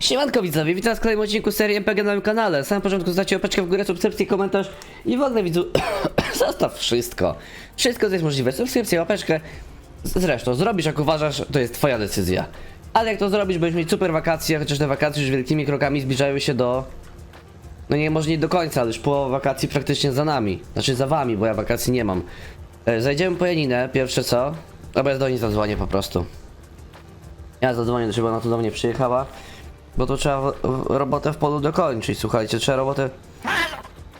Siemanko widzowie, witam w kolejnym odcinku serii MPG na moim kanale. Na samym początku zostawcie łapeczkę w górę, subskrypcję, komentarz i w ogóle widzu, zostaw wszystko. Wszystko co jest możliwe, subskrypcję, łapeczkę. Zresztą, zrobisz jak uważasz, to jest twoja decyzja. Ale jak to zrobisz, będziesz mieć super wakacje, chociaż te wakacje już wielkimi krokami zbliżają się do... No nie, może nie do końca, ale już połowa wakacji praktycznie za nami. Znaczy za wami, bo ja wakacji nie mam. E, Zajdziemy po Janinę, pierwsze co? Dobra, ja do niej zadzwonię po prostu. Ja zadzwonię, żeby ona tu do mnie przyjechała. Bo to trzeba w- w- robotę w polu dokończyć, słuchajcie, trzeba robotę...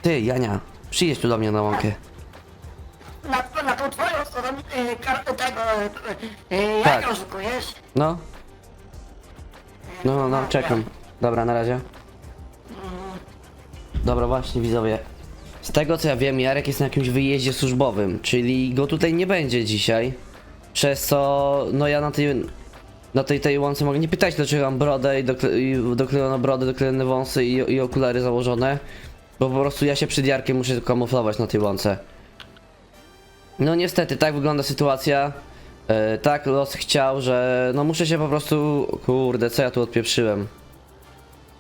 Ty, Jania, przyjedź tu do mnie na łąkę. Na, na tą twoją stronę y, kartę tego, y, y, jak Tak. oszukujesz? No? No, no, no, czekam. Dobra, na razie. Dobra, właśnie, widzowie. Z tego co ja wiem, Jarek jest na jakimś wyjeździe służbowym, czyli go tutaj nie będzie dzisiaj. Przez co, no ja na tej, na tej, tej łące mogę nie pytać, dlaczego mam brodę i, dokle, i doklejoną brodę, doklejone wąsy i, i okulary założone. Bo po prostu ja się przed Jarkiem muszę kamuflować na tej łące. No niestety, tak wygląda sytuacja. E, tak los chciał, że no muszę się po prostu... Kurde, co ja tu odpieprzyłem?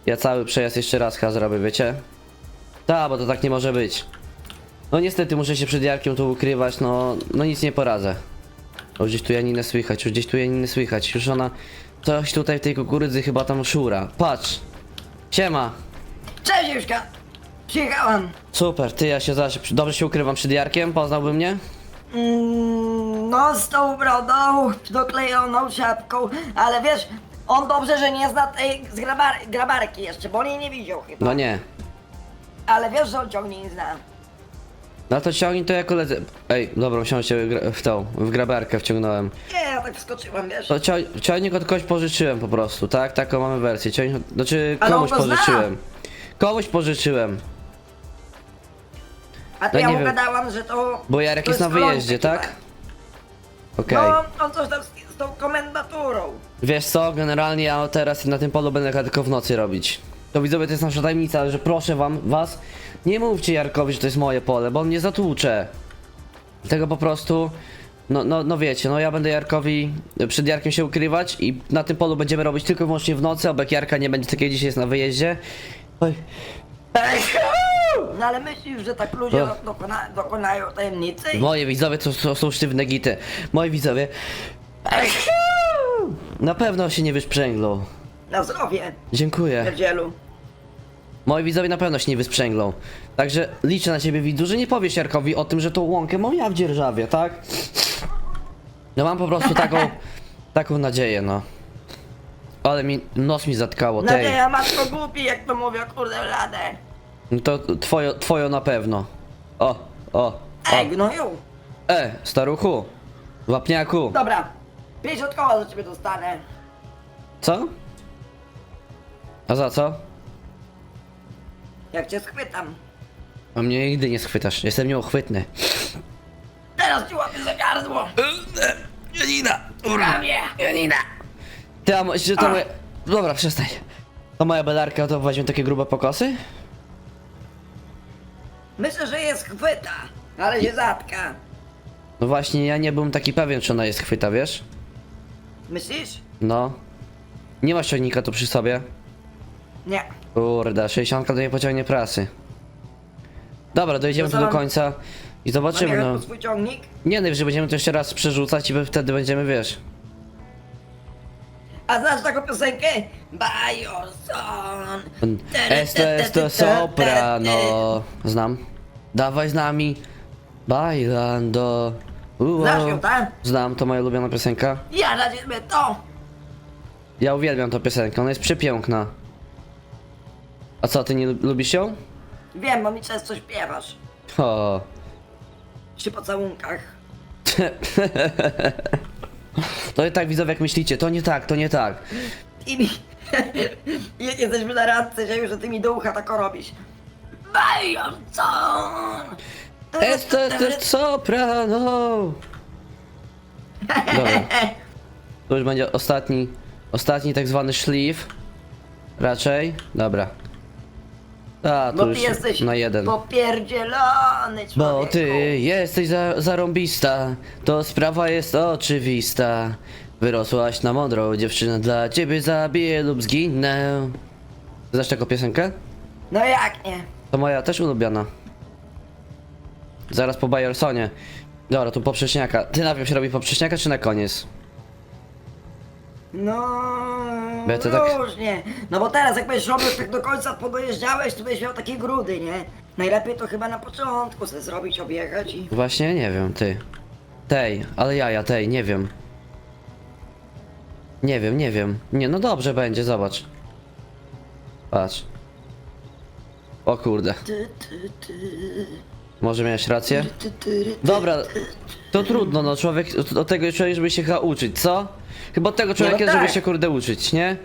Ja cały przejazd jeszcze raz chyba zrobię, wiecie? Tak, bo to tak nie może być. No niestety muszę się przed Jarkiem tu ukrywać, no, no nic nie poradzę. O, gdzieś tu Janinę słychać, już gdzieś tu Janinę słychać. Już ona coś tutaj w tej kukurydzy chyba tam szura. Patrz! Siema! Cześć Juszka! Przyjechałam. Super, ty ja się zaś dobrze się ukrywam przed Jarkiem, poznałby mnie? Mm, no z tą brodą, doklejoną siatką, ale wiesz, on dobrze, że nie zna tej z grabar grabarki jeszcze, bo on jej nie widział chyba. No nie. Ale wiesz, że on ciągnie nie zna. No to ciągnij to ja koledzy. Ej, dobra, musiałem się w tą, w grabarkę wciągnąłem. Nie, ja tak wskoczyłam, wiesz. To cio ciągnik od kogoś pożyczyłem po prostu, tak? Taką mamy wersję. Ciągnik, znaczy Ale komuś on go zna. pożyczyłem. Komuś pożyczyłem. A to no ja nie mu wiem. gadałam, że to... Bo Jarek to jest na kolonka wyjeździe, chyba. tak? Okej. No, on coś tam z, z tą komendaturą. Wiesz co, generalnie ja teraz na tym polu będę tylko w nocy robić. To widzowie, to jest nasza tajemnica, ale że proszę wam, was, nie mówcie Jarkowi, że to jest moje pole, bo on mnie zatłucze. Dlatego po prostu, no, no, no wiecie, no ja będę Jarkowi, przed Jarkiem się ukrywać i na tym polu będziemy robić tylko i wyłącznie w nocy, obok Jarka nie będzie takiego dzisiaj jest na wyjeździe. Oj. No ale myślisz, że tak ludzie No. dokona, dokonają tajemnicy? Moje widzowie to, to są sztywne gity. Moi widzowie. Na pewno się nie wysprzęglą. Na zdrowie, Dziękuję. pierdzielu. Moi widzowie na pewno się nie wysprzęglą. Także liczę na ciebie widzu, że nie powiesz Jarkowi o tym, że tą łąkę mam ja w dzierżawie, tak? No mam po prostu taką, taką nadzieję, no. Ale mi, nos mi zatkało, tej. Nadzieja matko głupi, jak to mówią, kurde ladę. No To twojo, twojo na pewno. O, o, o. Ej, gnoju. E, staruchu. Wapniaku. Dobra, 50 koła za ciebie dostanę. Co? A za co? Jak cię schwytam. A mnie nigdy nie schwytasz, jestem nieuchwytny. Teraz ci łapię za gardło. Janina! Ramię. Janina! Ty, a mo- że to moje... Dobra, przestań. To moja belarka, to weźmie takie grube pokosy? Myślę, że jest chwyta, ale się zatka. No właśnie, ja nie byłem taki pewien, czy ona jest chwyta, wiesz? Myślisz? No. Nie masz ciągnika tu przy sobie? Nie. Kurde, 60 to nie pociągnie prasy. Dobra, dojedziemy To tu do mam- końca i zobaczymy, no. po swój ciągnik? Nie, najwyżej będziemy to jeszcze raz przerzucać i wtedy będziemy, wiesz... A znasz taką piosenkę? Bajoson. Esto, esto, soprano. Znam. Dawaj z nami. Bailando. Uo. Znasz ją, tak? Znam, to moja ulubiona piosenka. Ja na to. Ja uwielbiam tę piosenkę, ona jest przepiękna. A co, ty nie lub- lubisz ją? Wiem, bo mi często śpiewasz. O. Przy pocałunkach. To nie tak widzowie jak myślicie, to nie tak, to nie tak. I mi... I jak jesteśmy na randce, że już ty mi do ucha tak robisz. Bajoson. Esto, esto, soprano. Dobra. To już będzie ostatni, ostatni tak zwany szlif. Raczej. Dobra. A, tu Bo ty już jesteś na jeden. popierdzielony człowieku. Bo ty jesteś za, zarąbista, to sprawa jest oczywista. Wyrosłaś na mądrą dziewczynę, dla ciebie zabiję lub zginę. Znasz taką piosenkę? No jak nie? To moja też ulubiona. Zaraz po Bajersonie. Dobra, tu poprzeczniaka. Ty najpierw się robi poprzeczniaka, czy na koniec? No, Bo ja to tak- różnie. No bo teraz jak będziesz robił tak do końca podojeżdżałeś, to będziesz miał takie grudy, nie? Najlepiej to chyba na początku sobie zrobić, objechać i... Właśnie nie wiem, ty. Tej, ale jaja, tej, nie wiem. Nie wiem, nie wiem. Nie, no dobrze będzie, zobacz. Patrz. O kurde. Ty, ty, ty, Może miałeś rację? Dobra, to trudno, no człowiek, od tego człowiek, żeby się chyba uczyć, co? Chyba od tego człowieka, tak. żeby się kurde uczyć, nie?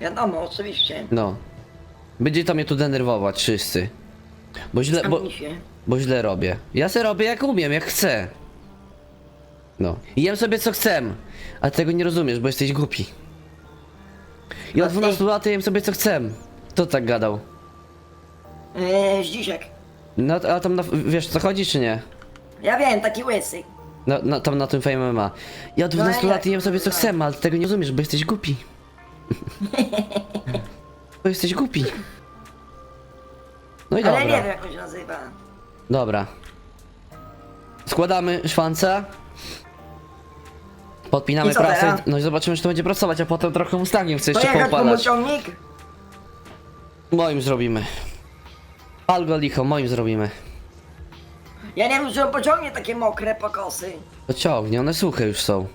Wiadomo, oczywiście. No. Będzie to mnie tu denerwować wszyscy. Bo źle, bo, bo źle robię. Ja se robię jak umiem, jak chcę. No. I jem sobie co chcę. A tego nie rozumiesz, bo jesteś głupi. I od ty? 12 lat jem sobie co chcę. Kto tak gadał? Eee, Zdzisiek. No, a tam na, wiesz co chodzi czy nie? Ja wiem, taki łysy. No, no tam na tym Fame MMA. Ja od No, 12 ja- lat jem sobie co chcę, ale ty tego nie rozumiesz, bo jesteś głupi. bo jesteś głupi. No i Ale dobra. nie wiem jak on się nazywa. Dobra. Składamy szwanca. Podpinamy I co prasę. teraz? No i zobaczymy, czy to będzie pracować, a potem trochę Mustangiem chcę jeszcze Pojechać po mój poopalać. ciągnik? Moim zrobimy. Pal go licho, moim zrobimy. Ja nie wiem, czy on pociągnie takie mokre pokosy. To ciągnie, one suche już są.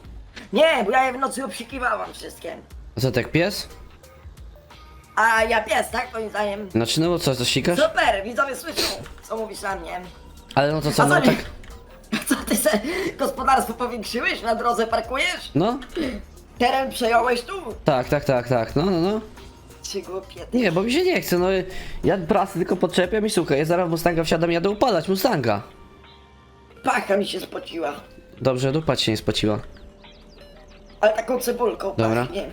Nie, bo ja je w nocy obsikiwałam wszystkie. A co, tak pies? A ja pies, tak? Moim zdaniem. Znaczy, no bo co, to sikasz? Super, widzowie słyszą, co mówisz na mnie. Ale no to co, A no co, tak... co ty se gospodarstwo powiększyłeś? Na drodze parkujesz? No? Teren przejąłeś tu? Tak, tak, tak, tak, no, no, no. Głupie. Nie, bo mi się nie chce, no. Ja prasy tylko podczepiam i słuchaj, ja zaraz w Mustanga wsiadam i jadę upalać Mustanga. Pacha mi się spociła. Dobrze, dupa ci się nie spociła. Ale taką cebulką Dobra. pachnie.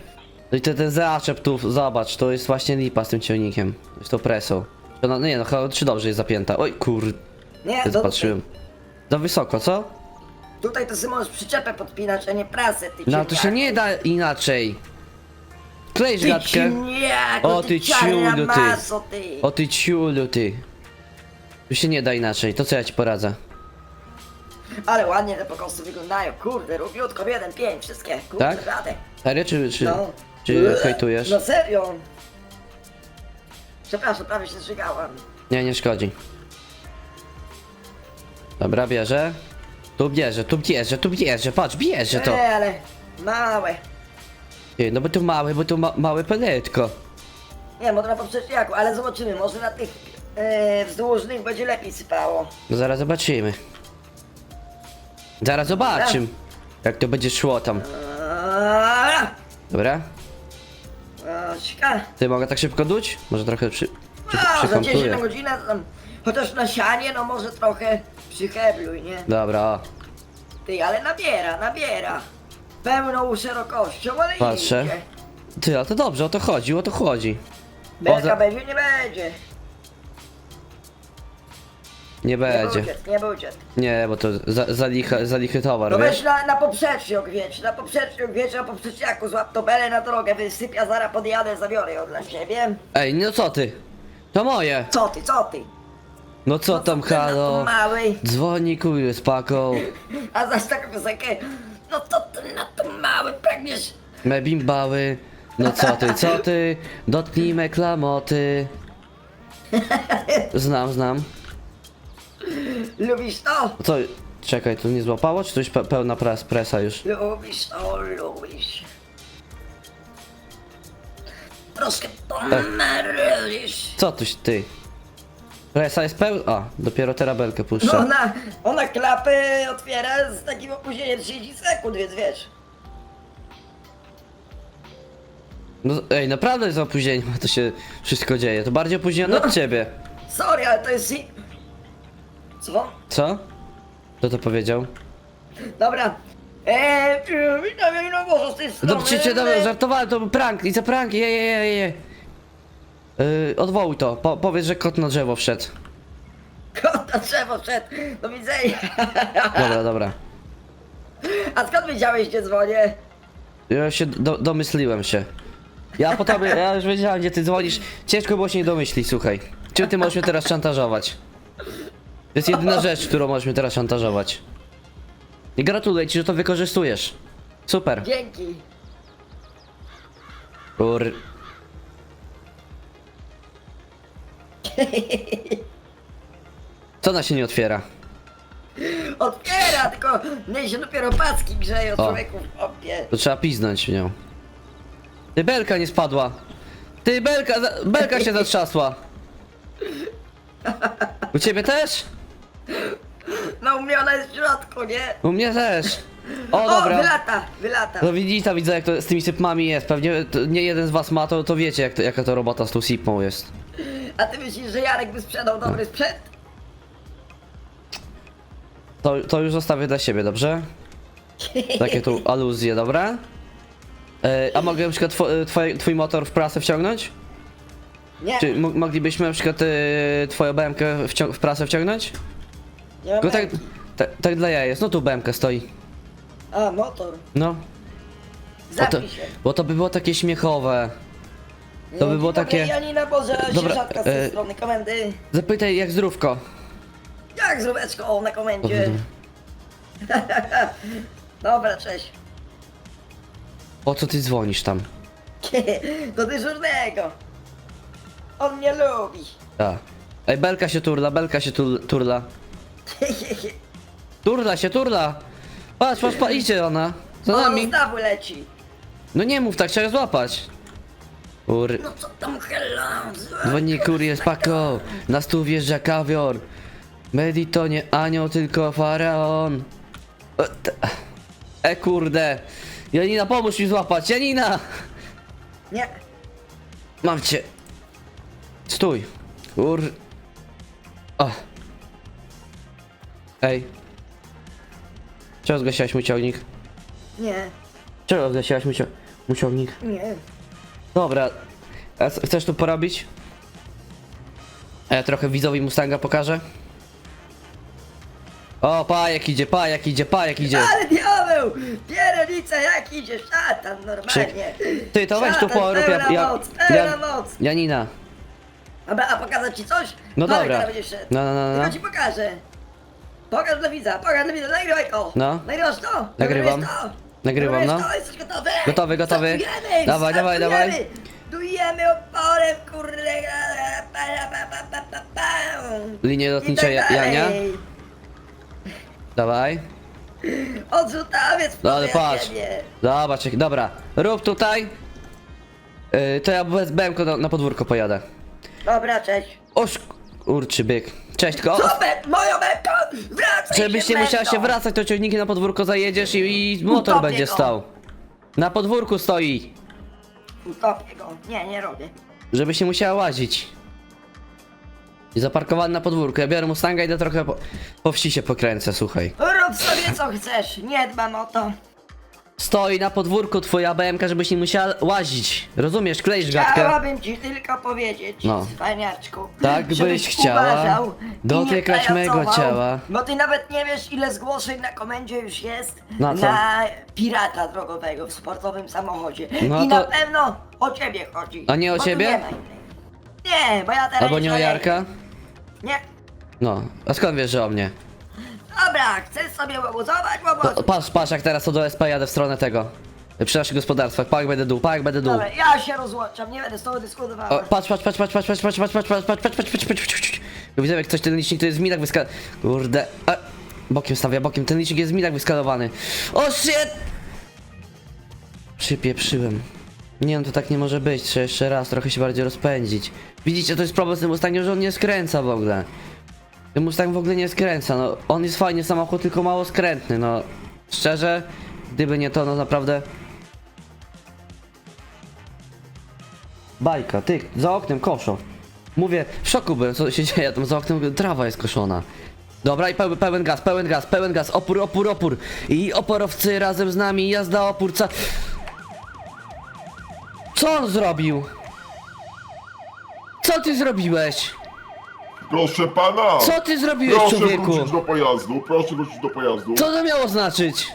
No i ten, ten zaczep tu, zobacz, to jest właśnie lipa z tym ciągnikiem. Z tą presą. No, nie no, chyba czy dobrze jest zapięta. Oj kur... Nie, to patrzyłem. Za wysoko, co? Tutaj to sobie możesz przyczepę podpinać, a nie prasę, ty No to się nie da inaczej. Klejsz gadkę. O, ty ciulu, ty. O ty ciulu ty. Tu się nie da inaczej, to co ja ci poradzę? Ale ładnie te pokosy wyglądają, kurde, jeden, pięć, wszystkie, kurde, Tak? radę. Serio czy, czy, No. czy hejtujesz? No serio. Przepraszam, prawie się zżygałam. Nie, nie szkodzi. Dobra, bierze. Tu bierze, tu bierze, tu bierze, patrz, bierze to. Nie, ale małe. Ty, no bo tu małe, bo tu ma, małe peletko. Nie, może na poprzeczniaku, ale zobaczymy, może na tych e, wzdłużnych będzie lepiej sypało. No zaraz zobaczymy. Zaraz zobaczymy. Jak to będzie szło tam. Aaaa! Dobra? Oczka. Ty mogę tak szybko duć? Może trochę przy... przy A, za 10 na przyhampuję. godzinę to tam, chociaż na sianie, no może trochę przyhebluj, nie? Dobra, o. Ty, ale nabiera, nabiera. Pełną szerokością, ale Patrzę. idzie. Ty, a to dobrze, o to chodzi, o to chodzi. Belka za- będzie, nie będzie. Nie Nie będzie. budżet, nie budżet. Nie, bo to za, za, lichy, za lichy towar, No wiesz? weź na, na poprzeczniu gwieć, na poprzeczniu gwieć, na poprzeczniaku złap to belę na drogę, wysypia, zaraz podjadę, zabiorę ją dla siebie. Ej, no co ty? To moje! Co ty, co ty? No co tam, ty na halo? Dzwoni kuj z paką. A zaś taką piosenkę, no to ty na to mały pragniesz. Me bimbały. No co ty, co ty? Dotknijmy klamoty. Znam, znam. Lubisz to? Co? Czekaj, tu nie złapało? Czy to już pe pełna pres presa już? Lubisz to, lubisz. Troszkę to marudzisz. Co tuś ty? Presa jest pełna? A, dopiero terabelkę No puszcza. ona, ona klapy otwiera z takim opóźnieniem 30 sekund, więc wiesz. No, ej, naprawdę z opóźnieniem to się wszystko dzieje. To bardziej opóźnione No. od ciebie. Sorry, ale to jest... si- Co? Co? Kto to powiedział? Dobra. Eee, witam, no może z tej strony. No przecież dobra, żartowałem, to był prank, i za prank, je, je, je, je. Yy, odwołuj to, po, powiedz, że kot na drzewo wszedł. Kot na drzewo szedł. Do widzenia. Dobra, dobra. A skąd wiedziałeś, gdzie dzwonię? Ja się do, domyśliłem się. Ja po tobie, ja już wiedziałem gdzie ty dzwonisz. Ciężko było się nie domyślić, słuchaj. Czym ty możesz mnie teraz szantażować? To jest jedyna rzecz, którą możesz mnie teraz szantażować. I gratuluję ci, że to wykorzystujesz. Super. Dzięki. Kur... Co ona się nie otwiera? Otwiera, tylko mnie się dopiero paski grzeją O. człowieku w opie. To trzeba piznąć w nią. Ty belka nie spadła. Ty belka, za- belka się zatrzasła. U ciebie też? No u mnie ona jest w środku, nie? U mnie też. O, dobra. wylata, wylata. No widzicie, widzę jak to z tymi sypmami jest. Pewnie to nie jeden z was ma, to, to wiecie jak to, jaka to robota z tą sypą jest. A ty myślisz, że Jarek by sprzedał dobry sprzęt? To, to już zostawię dla siebie, dobrze? Takie tu aluzje, dobra? E, a mogę na przykład two, twoje, twój motor w prasę wciągnąć? Nie, Czy mo- moglibyśmy na przykład e, twoją BMK wcią- w prasę wciągnąć? nie mam Tylko tak, ręki. tak, tak dla jaja jest, no tu BMK stoi. A, motor. No. Bo to, Zapij się. bo to by było takie śmiechowe. To by było takie- Janina Boże, Dobra, Dobra, z tej e- strony komendy. Zapytaj jak zdrówko. Jak z rubeczką na komendzie? Dobra, cześć. Po co ty dzwonisz tam? Do dyżurnego. On mnie lubi. A. Ej, belka się turla, belka się tul, turla. Turla się, turla! Patrz, patrz, patrz, idzie ona. Za On nami. znowu leci. No nie mów tak, trzeba złapać. Kur... No co tam hello? Dzwoni kurier Paco. Na stół wjeżdża kawior. Medi to nie anioł, tylko faraon. E, E kurde. Janina, pomóż mi złapać. Janina! Nie. Mam cię. Stój. Kur... O. Ej. Czego zgasiłaś mój ciągnik? Nie. Czego zgasiłaś mój, cio- mój ciągnik? Nie. Dobra. A c- chcesz tu porobić? A ja trochę widzowi Mustanga pokażę. O, pajek idzie, pajek idzie, pajek idzie. Ale diabeł! Pierelica jak idzie, szatan normalnie. Ty, to weź tu Szatan, porób, ja... pełna ja, moc, pełna moc. Janina. Dobra, a pokazać ci coś? No Marek dobra. teraz będzie szedł. No, no, no, no. Tylko ci pokażę. Pokaż dla widza, pokaż dla widza, nagrywaj to. No. Nagrywasz to? Nagrywam. Nagrywałeś to? Nagrywam, no. Jesteś gotowy? Gotowy, gotowy. Startujemy, Dawaj, dawaj, dawaj. startujemy. Dujemy oporem, kurde. Pa, pa, pa, pa, pa, pa. Linie I lotnicze tak Ja- dalej. Jania. Dawaj. Odrzutowiec No ale patrz. Zobacz, jak- dobra. Rób tutaj. Yy, to ja bez BMK na, na podwórko pojadę. Dobra, cześć. Oż, kurczy byk. Cześć, tylko. Co be, moją bęką? Wracaj Żebyś nie musiała się wracać, to ciągniki na podwórko zajedziesz i, i motor Utopię będzie go. stał. Na podwórku stoi. Utopię go. Nie, nie robię. Żebyś nie musiała łazić. I zaparkowany na podwórku. Ja biorę Mustanga i idę trochę po, po wsi się pokręcę, słuchaj. Rób sobie co chcesz, nie dbam o to. Stoi na podwórku twoja BMK, żebyś nie musiała łazić. Rozumiesz? Kleisz gadkę. Chciałabym ci tylko powiedzieć, No. cwaniaczku, Tak byś żebyś chciała uważał i dotykać mego ciała. Bo ty nawet nie wiesz ile zgłoszeń na komendzie już jest Na co? pirata drogowego w sportowym samochodzie. No I to- na pewno o ciebie chodzi. A nie o bo tu ciebie? Nie, ma innej. nie, bo ja teraz Albo nie o. Jarka? Nie. No, a skąd wiesz, że o mnie? Dobra, chcesz sobie łobuzować, łobuzuj. No, patrz, patrz, jak teraz to do SP jadę w stronę tego. Przy naszych gospodarstwach. Pak będę dół, pak będę dół. Dobra, ja się rozłączam, nie będę z tobą dyskutował. O, patrz, patrz, patrz, patrz, patrz, patrz, patrz, patrz, patrz, patrz, patrz, patrz, patrz, patrz, patrz. Widzę jak coś ten licznik to jest w minach wyska... Kurde. A, bokiem stawia, bokiem. Ten licznik jest w minach wyskalowany. O shit! Przypieprzyłem. Nie no, to tak nie może być. Trzeba jeszcze raz trochę się bardziej rozpędzić. Widzicie, to jest problem z tym Mustangiem, że on nie skręca w ogóle. Ten Mustang w ogóle nie skręca, no. On jest fajnie samochód, tylko mało skrętny, no. Szczerze, gdyby nie to, no naprawdę... Bajka, ty, za oknem koszo. Mówię, w szoku byłem, co się dzieje, tam za oknem trawa jest koszona. Dobra, i pełen, pełen gaz, pełen gaz, pełen gaz, opór, opór, opór. I oporowcy razem z nami, jazda opór, ca... Co on zrobił? Co ty zrobiłeś? Proszę pana! Co ty zrobiłeś, Proszę człowieku? wrócić do pojazdu, proszę wrócić do pojazdu. Co to miało znaczyć?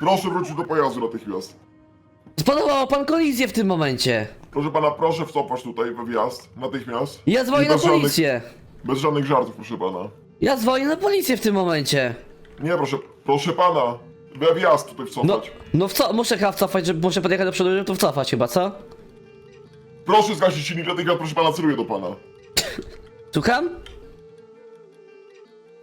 Proszę wrócić do pojazdu natychmiast. Spodobało pan kolizję w tym momencie. Proszę pana, proszę wcofać tutaj we wjazd, natychmiast. Ja dzwonię I na bez żadnych- policję. Bez żadnych żartów, proszę pana. Ja dzwonię na policję w tym momencie. Nie, proszę, proszę pana. We wjazd tutaj No, wcofać. no w co, muszę chyba wcofać, żeby muszę podjechać do przodu, żeby to wcofać chyba, co? Proszę zgasić silnik, natychmiast, proszę pana, celuję do pana. Słucham?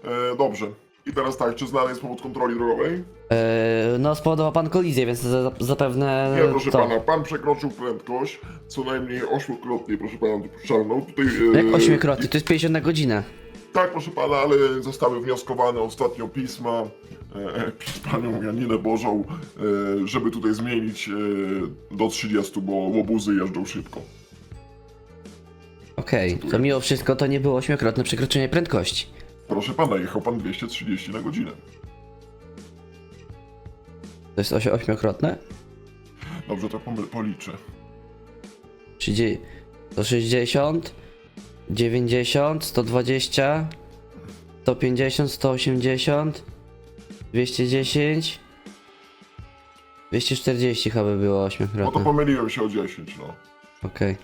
E, dobrze. I teraz tak, czy znany jest powód kontroli drogowej? Yy, no spowodował pan kolizję, więc za, zapewne Nie, proszę to. pana, pan przekroczył prędkość co najmniej ośmiokrotnie, proszę pana, dopuszczalną. Tutaj, e, Jak ośmiokrotnie, to jest 50 na godzinę. Tak, proszę pana, ale zostały wnioskowane ostatnio pisma e, przez panią Janinę Bożą, e, żeby tutaj zmienić e, do 30, bo łobuzy jeżdżą szybko. Okej, to mimo wszystko to nie było ośmiokrotne przekroczenie prędkości. Proszę pana, jechał pan 230 na godzinę. To jest osi- ośmiokrotne? Dobrze, to policzę. 30, 160, 90, 120, 150, 180, 210, 240 chyba by było No to ośmiokrotne. pomyliłem się o 10, no. Okej.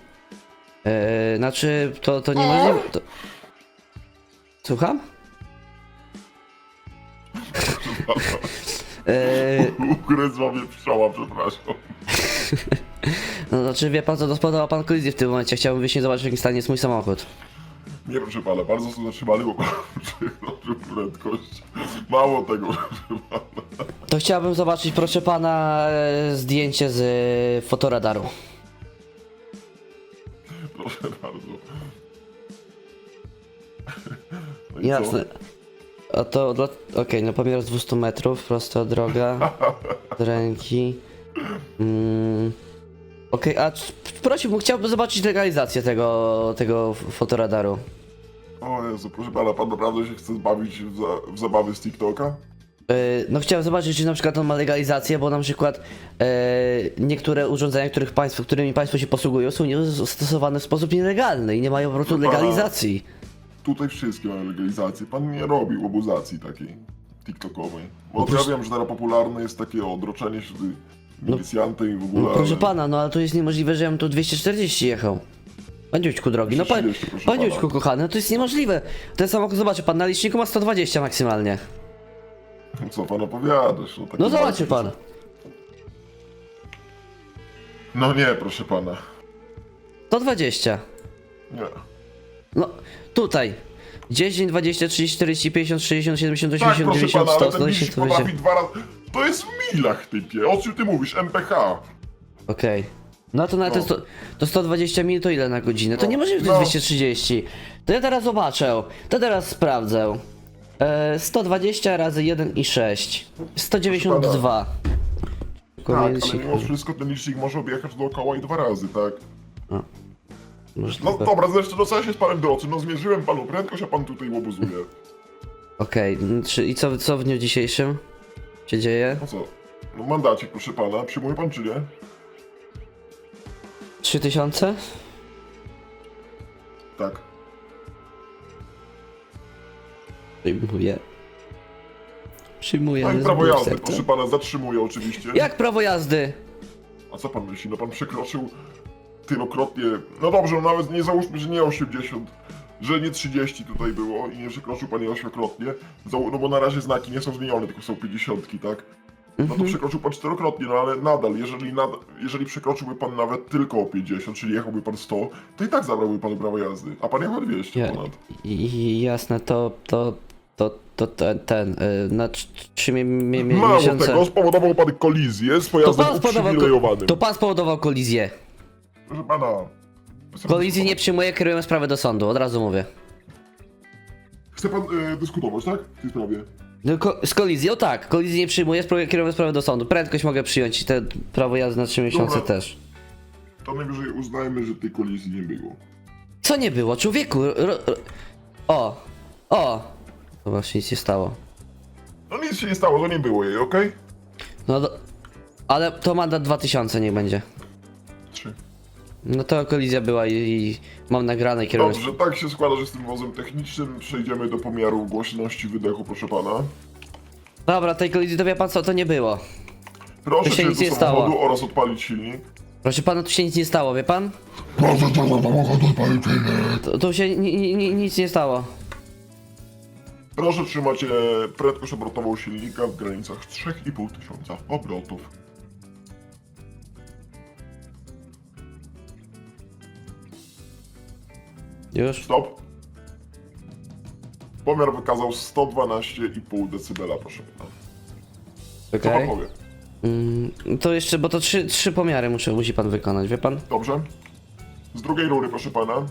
Eee, znaczy, to, to niemożliwe. To... Słucham? Eee, Ugryzła mnie pszczoła, przepraszam. no znaczy, wie pan co, to spodobał pan kolizję w tym momencie. Chciałbym wyjść zobaczyć, w jakim stanie jest mój samochód. Nie, proszę pana, bardzo są zatrzymali, bo pan przekroczył prędkość. Mało tego, proszę pana. To chciałbym zobaczyć, proszę pana, e, zdjęcie z e, fotoradaru. Proszę bardzo. I co? Jasne. A to dla... Okej, no pomiar z 200 metrów, prosta droga, z ręki. Mm. Okej, a c- prosiłbym, chciałbym zobaczyć legalizację tego, tego f- fotoradaru. O Jezu, proszę pana, pan naprawdę się chce zbawić w, za, w zabawy z TikToka? Yy, No chciałem zobaczyć, czy na przykład on ma legalizację, bo na przykład e, niektóre urządzenia, których państwo, którymi państwo się posługują, są nie- stosowane w sposób nielegalny i nie mają po prostu legalizacji. Tutaj wszystkie mają legalizację. Pan nie robi obuzacji takiej TikTokowej. Bo No ja wiem, że teraz popularne jest takie odroczenie się tutaj milicjantem i w ogóle. No, proszę ale- pana, no ale to jest niemożliwe, że ja bym tu 240 jechał. Paniućku drogi, no pan, 230, proszę paniućku kochany, no to jest niemożliwe. Ten samochód, zobaczy pan, na liczniku ma 120 maksymalnie. Co pan opowiadasz? No, No zobaczy pan. No nie, proszę pana. 120. Nie. No, tutaj. 10, 20, 30, 40, 50, 60, 70, Tak, 80, proszę 90, pana, 100, ale ten 120, liść 120. potrafi dwa razy... To jest w milach, typie. O czym ty mówisz? MPH. Okej. No to na te No. 100, to 120 mil to ile na godzinę? To No. nie może być No. 230. To ja teraz zobaczę. To teraz sprawdzę. E, 120 razy 1 i 6. 192. Tak, ale mimo wszystko ten licznik może objechać dookoła i dwa razy, tak? No możliwe. dobra, zresztą no co ja się z panem drodzy? No zmierzyłem panu prędkość, a pan tutaj łobuzuje. Okej, n- czy i co, co w dniu dzisiejszym się dzieje? No co? No mandacik, proszę pana. Przyjmuje pan czy nie? 3000? Tak. Przyjmuję. Przyjmuję. No i prawo jazdy, serca. proszę pana, zatrzymuję oczywiście. Jak prawo jazdy? A co pan myśli? No pan przekroczył tylokrotnie. No dobrze, no nawet nie załóżmy, że nie 80, że nie 30 tutaj było i nie przekroczył pan je ośmiokrotnie. No bo na razie znaki nie są zmienione, tylko są 50, tak? No Mhm. to przekroczył pan czterokrotnie, no ale nadal, jeżeli, nad, jeżeli przekroczyłby pan nawet tylko o 50, czyli jechałby pan 100, to i tak zabrałby pan prawo jazdy, a pan jechał 200 Ja, ponad. jasne, to, to, to, to ten, ten y, na tr- trzy mi, mi, mi, Mało miesiące. tego, spowodował pan kolizję z to pojazdem pan, spowodował, uprzywilejowanym. to pan spowodował kolizję. Proszę pana... Kolizji nie przyjmuję, kierujemy sprawę do sądu, od razu mówię. Chce pan e, dyskutować, tak? W tej sprawie. No, ko- z kolizją tak, kolizji nie przyjmuję, sprawę- kierujemy sprawę do sądu. Prędkość mogę przyjąć i te prawo jazdy na 3 miesiące Dobra. też. To najwyżej uznajmy, że tej kolizji nie było. Co nie było, człowieku? Ro, ro, o, o. To właśnie nic nie stało. No nic się nie stało, to nie było jej, okej? No do, ale to mandat 2000 niech będzie. Trzy. No to kolizja była i, i mam nagrane i kieruję. Dobrze, tak się składa, że z tym wozem technicznym przejdziemy do pomiaru głośności wydechu, proszę pana. Dobra, tej kolizji to wie pan co, to nie było. Proszę To się się nic do nie samochodu stało. oraz odpalić silnik. Proszę pana, tu się nic nie stało, wie pan? Proszę się do samochodu odpalić silnik. Tu, tu się ni, ni, ni, nic nie stało. Proszę trzymać e, prędkość obrotową silnika w granicach 3,5 tysiąca obrotów. Już? Stop. Pomiar wykazał 112,5 decybela, proszę pana. Co Okej. pan powie? Mm, to jeszcze, bo to trzy, trzy pomiary muszę, musi pan wykonać, wie pan? Dobrze? Z drugiej rury, proszę pana.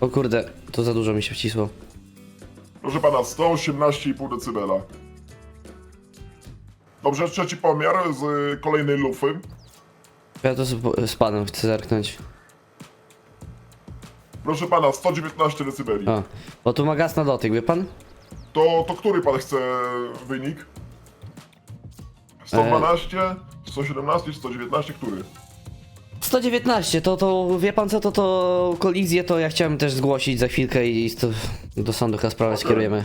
O kurde, to za dużo mi się wcisło. Proszę pana, 118,5 decybela. Dobrze, trzeci pomiar z y, kolejnej lufy. Ja to z, z panem chcę zerknąć. Proszę pana, 119 decybeli. O, bo tu ma gaz na dotyk, wie pan? To, to który pan chce wynik? 112, 117, 119, który? 119, to, to wie pan co, to, to kolizję to ja chciałem też zgłosić za chwilkę i to, do sądu chyba sprawę skierujemy.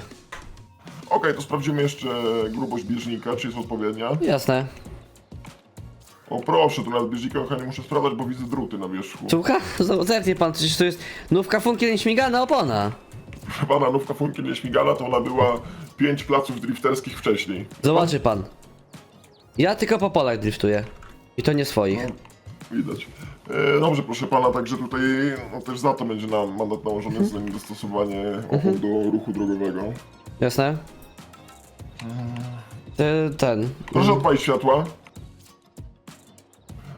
Okej, to sprawdzimy jeszcze grubość bieżnika, czy jest odpowiednia. Jasne. O proszę, to nawet bieżnika chyba nie muszę sprawdzać, bo widzę druty na wierzchu. Słucha? Zerknie pan, przecież to jest nówka funkiel śmigana opona. Proszę pana, nówka funkiel nieśmigana, to ona była 5 placów drifterskich wcześniej. Zobaczy pan. Ja tylko po polach driftuję. I to nie swoich. Widać. E, dobrze, proszę pana, także tutaj no, też za to będzie nam mandat nałożony za niedostosowanie opon do ruchu drogowego. Jasne? Te- Ten. Proszę odpalić światła.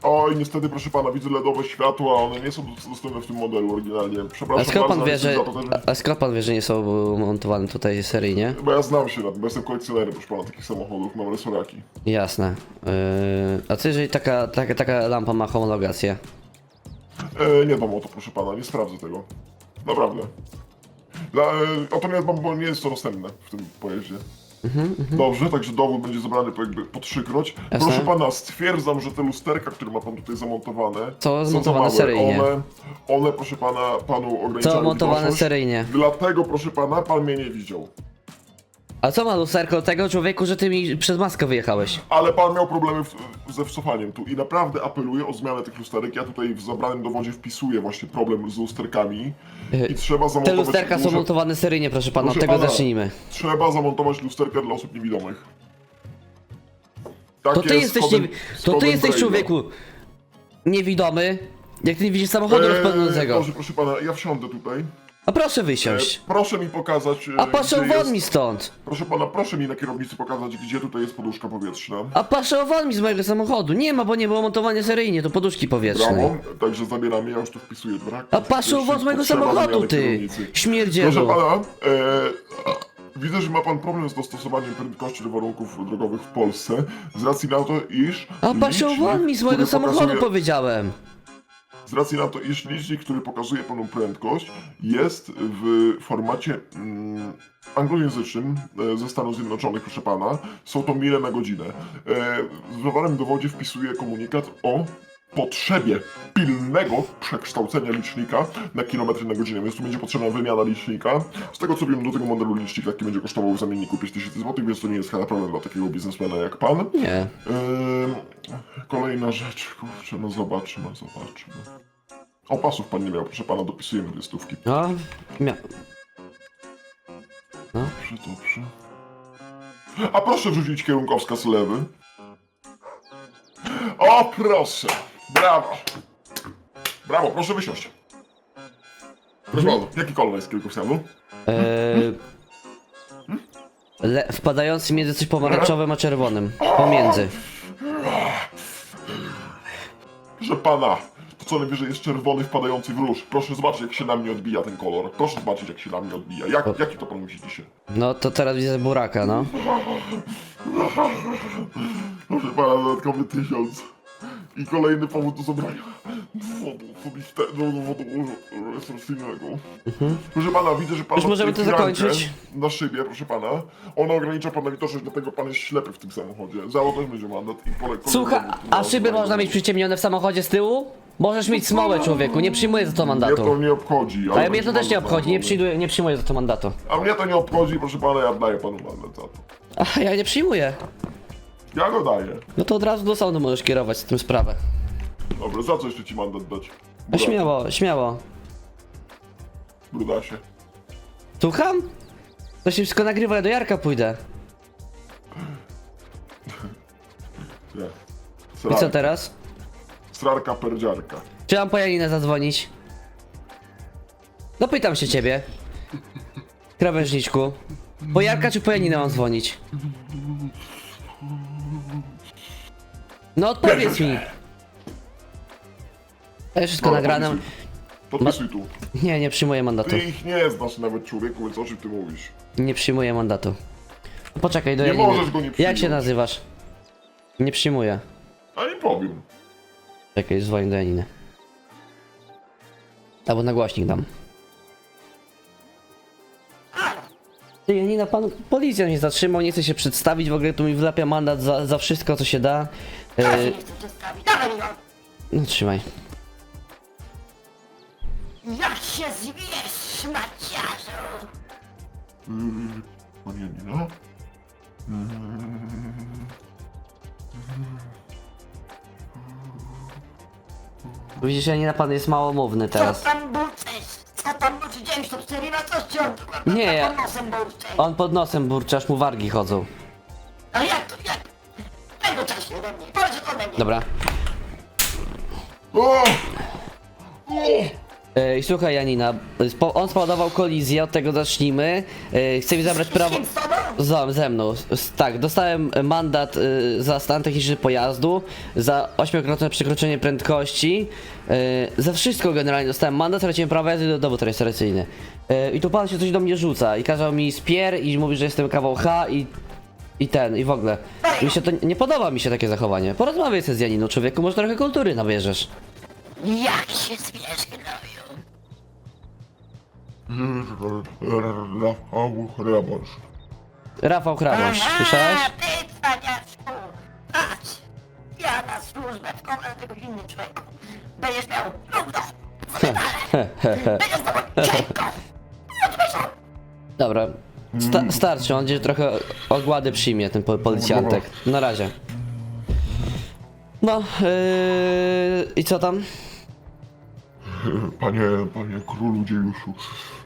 Oj, niestety, proszę pana, widzę LEDowe światła, one nie są dostępne w tym modelu oryginalnie. Przepraszam A skąd pan bardzo, wie, że. za to też... A skąd pan wie, że nie są montowane tutaj seryjnie? Bo ja znam się na tym, bo jestem kolekcjonerem, proszę pana, takich samochodów, mam resoraki. Jasne. Yy, a co jeżeli taka, taka, taka lampa ma homologację? E, nie dbam o to, proszę pana, nie sprawdzę tego. Naprawdę. Dla, e, o to nie dbam, bo nie jest to dostępne w tym pojeździe. Dobrze, także dowód będzie zabrany po, jakby po trzykroć. Jasne. Proszę pana, stwierdzam, że te lusterka, które ma pan tutaj zamontowane, Są za małe. seryjnie. One, one, proszę pana, panu ograniczają Co montowane widoczność. seryjnie? Dlatego, proszę pana, pan mnie nie widział. A co ma lusterko tego człowieku, że ty mi przez maskę wyjechałeś? Ale pan miał problemy w, ze wcofaniem tu i naprawdę apeluję o zmianę tych lusterek. Ja tutaj w zabranym dowodzie wpisuję właśnie problem z lusterkami i trzeba Te zamontować lusterka są duże- montowane seryjnie, proszę pana, od Proszę tego pana, zacznijmy. Trzeba zamontować lusterkę dla osób niewidomych. Tak To ty jest jesteś, kodem- nie, z to ty kodem jesteś Braille'a. człowieku niewidomy, jak ty nie widzisz samochodu Eee, rozpędzącego. Dobrze, proszę pana, ja wsiądę tutaj. A proszę E, wysiąść. proszę mi pokazać. e, A proszę gdzie won jest... mi stąd. Proszę pana, proszę mi na kierownicy pokazać, gdzie tutaj jest poduszka powietrzna. A proszę won mi z mojego samochodu. Nie ma, bo nie było montowanie seryjnie, to poduszki powietrznej. Brawo, także zabieramy, ja już tu wpisuję brak. A patrz won z mojego Potrzeba samochodu, ty! kierownicy. Śmierdzielu. Proszę pana, e, widzę, że ma pan problem z dostosowaniem prędkości do warunków drogowych w Polsce z racji na to, iż. A proszę licznik, won mi z mojego który samochodu pokazuje- powiedziałem. Z racji na to, iż licznik, który pokazuje panu prędkość, jest w formacie mm, anglojęzycznym e, ze Stanów Zjednoczonych, proszę pana. Są to mile na godzinę. E, w zawartym dowodzie wpisuje komunikat o potrzebie pilnego przekształcenia licznika na kilometry na godzinę, więc tu będzie potrzebna wymiana licznika. Z tego co wiem, do tego modelu licznik taki będzie kosztował w zamienniku 5000 zł, więc to nie jest chyba problem dla takiego biznesmena jak pan. Nie. Kolejna rzecz, kurczę, no zobaczmy, zobaczmy. O, pasów pan nie miał, proszę pana, dopisujemy dwie stówki. No, mia... Dobrze, dobrze. A proszę wrzucić kierunkowskaz lewy. O, proszę! Brawo! Brawo, proszę wysiąść. Proszę bardzo, jaki kolor jest kierunkowskazu? Eee, le, wpadający między coś pomarańczowym a czerwonym. Pomiędzy. Proszę pana, to co najwyżej jest czerwony wpadający w róż. Proszę zobaczyć, jak się na mnie odbija ten kolor. Proszę zobaczyć, jak się na mnie odbija. Jak, jaki to pan musi dzisiaj? No to teraz widzę buraka, no. Proszę pana, dodatkowy tysiąc. I kolejny powód do zabrania dowodu osobiste- do dowodu rejestracyjnego. Proszę pana, widzę, że pan Już ma możemy to firankę zakończyć? Na szybie, proszę pana. Ona ogranicza pana widoczność, dlatego pan jest ślepy w tym samochodzie. Za to też będzie mandat i pole Słucha, a szyby można mieć przyciemnione w samochodzie z tyłu? Możesz mieć smołę, człowieku, nie przyjmuję za to Mnie to mandatu. nie obchodzi. A ale mnie to będzie też nie mandat obchodzi, nie nałożony. przyjmuję, nie przyjmuję za to mandatu. A mnie to nie obchodzi, proszę pana, ja daję panu mandat za to. A ja nie przyjmuję. Ja go daję. No to od razu do sądu możesz kierować z tym sprawę. Dobra, za co jeszcze ci mandat dać? No śmiało, śmiało. Brudasie. Słucham? To się wszystko nagrywa, ja do Jarka pójdę. Nie. I co Srarka, teraz? srarka perdziarka. Czy mam po Janinę zadzwonić? No pytam się ciebie. Krawężniczku. Po Jarka czy po Janinę mam dzwonić? No odpowiedz mi. To jest wszystko Dobra, nagrane. Podpisuj. Podpisuj tu. Nie, nie przyjmuję mandatu. Ty ich nie znasz nawet człowieku, więc o czym ty mówisz? Nie przyjmuję mandatu. Poczekaj, do Nie możesz go nie Jak przyjąć. się nazywasz? Nie przyjmuję. A nie powiem. Czekaj, dzwonię do Janiny. Albo na głośnik dam. Ty, Janina, pan policjant mnie zatrzymał, nie chce się przedstawić, w ogóle tu mi wlepia mandat za, za wszystko, co się da. Ja się Yy, nie chcę przedstawić. Dawaj mi go. no trzymaj. Jak się zwiesz, Maciarzu? Yy, Panie Nino? Widzisz, Janina, pan jest małomówny Co teraz. tam burczesz? Co tam burczy 94 na coś ci on tylko Nie, ja- pod nosem burczy. On pod nosem burczy, aż mu wargi chodzą. Ale jak Dobra. O! I słuchaj, Janina, spo- on spowodował kolizję, od tego zacznijmy. Yy, chce mi zabrać prawo... Z kim z tobą? Za, ze mną. S- Tak, dostałem mandat y, za stan techniczny pojazdu, za ośmiokrotne przekroczenie prędkości, y, za wszystko generalnie dostałem mandat, straciłem prawo jazdy do dowód rejestracyjny. Y, I tu pan się coś do mnie rzuca i kazał mi spier i mówi, że jestem kawał H i, i ten, i w ogóle. Mi się to, nie podoba mi się takie zachowanie. Porozmawiaj sobie z Janiną, człowieku, może trochę kultury nabierzesz. Jak się zwiesz, gnoju? Rafał Rabosz. Rafał Hrabosz, słyszałeś? Ty, cwaniaczku. Patrz. Ja na służbę w końcu tego innym człowieku. Będziesz miał równo. Będziesz miał cienko. Dobra. Sta starczy, on gdzieś trochę ogłady przyjmie, ten po policjantek. Na razie. No, yy, i co tam? Panie, panie królu dziejuszu.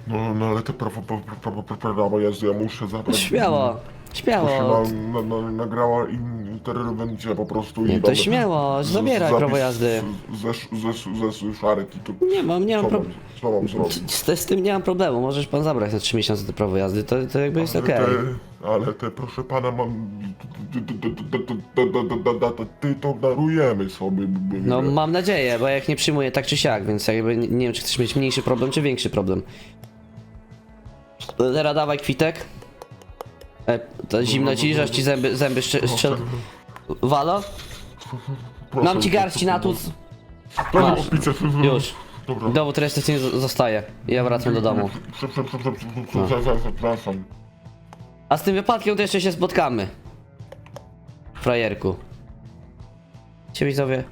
No, no ale te prawo, prawo, prawo, prawo jazdy ja muszę zabrać. Śmiało, To się śmiało. na, na, na, nagrała interwencja po prostu Nie, i to tam- śmiało, z- zabieraj zapis prawo jazdy. Ze, ze, ze, ze szarek i to... Nie mam, nie mam co pro- mam, co mam zrobić? Z, z tym nie mam problemu, możesz pan zabrać na 3 miesiące to prawo jazdy, to, to jakby jest okej. Ale te, ale te, proszę pana, mam... Ty to darujemy sobie. No mam nadzieję, bo jak nie przyjmuję tak czy siak, więc jakby nie, nie wiem czy chcesz mieć mniejszy problem czy większy problem. Teraz dawaj kwitek. E, to zimno ci, że ci zęby, zęby strze- strzel... Walo? Mam ci garści na. Proszę Masz. o pizzę. Już. Dobra. Dowód rejestracyjny z- zostaje. Ja wracam do domu. Przepraszam. A z tym wypadkiem to jeszcze się spotkamy. Frajerku. Ciebie widzowie.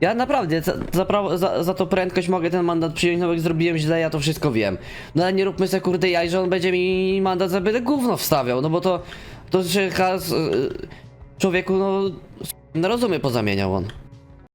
Ja naprawdę za, za, za, za to prędkość mogę ten mandat przyjąć, no bo jak zrobiłem źle, ja to wszystko wiem. No ale nie róbmy sobie kurde jaj, że on będzie mi mandat za byle gówno wstawiał, no bo to, to has, y, człowieku, no, no rozumie pozamieniał on.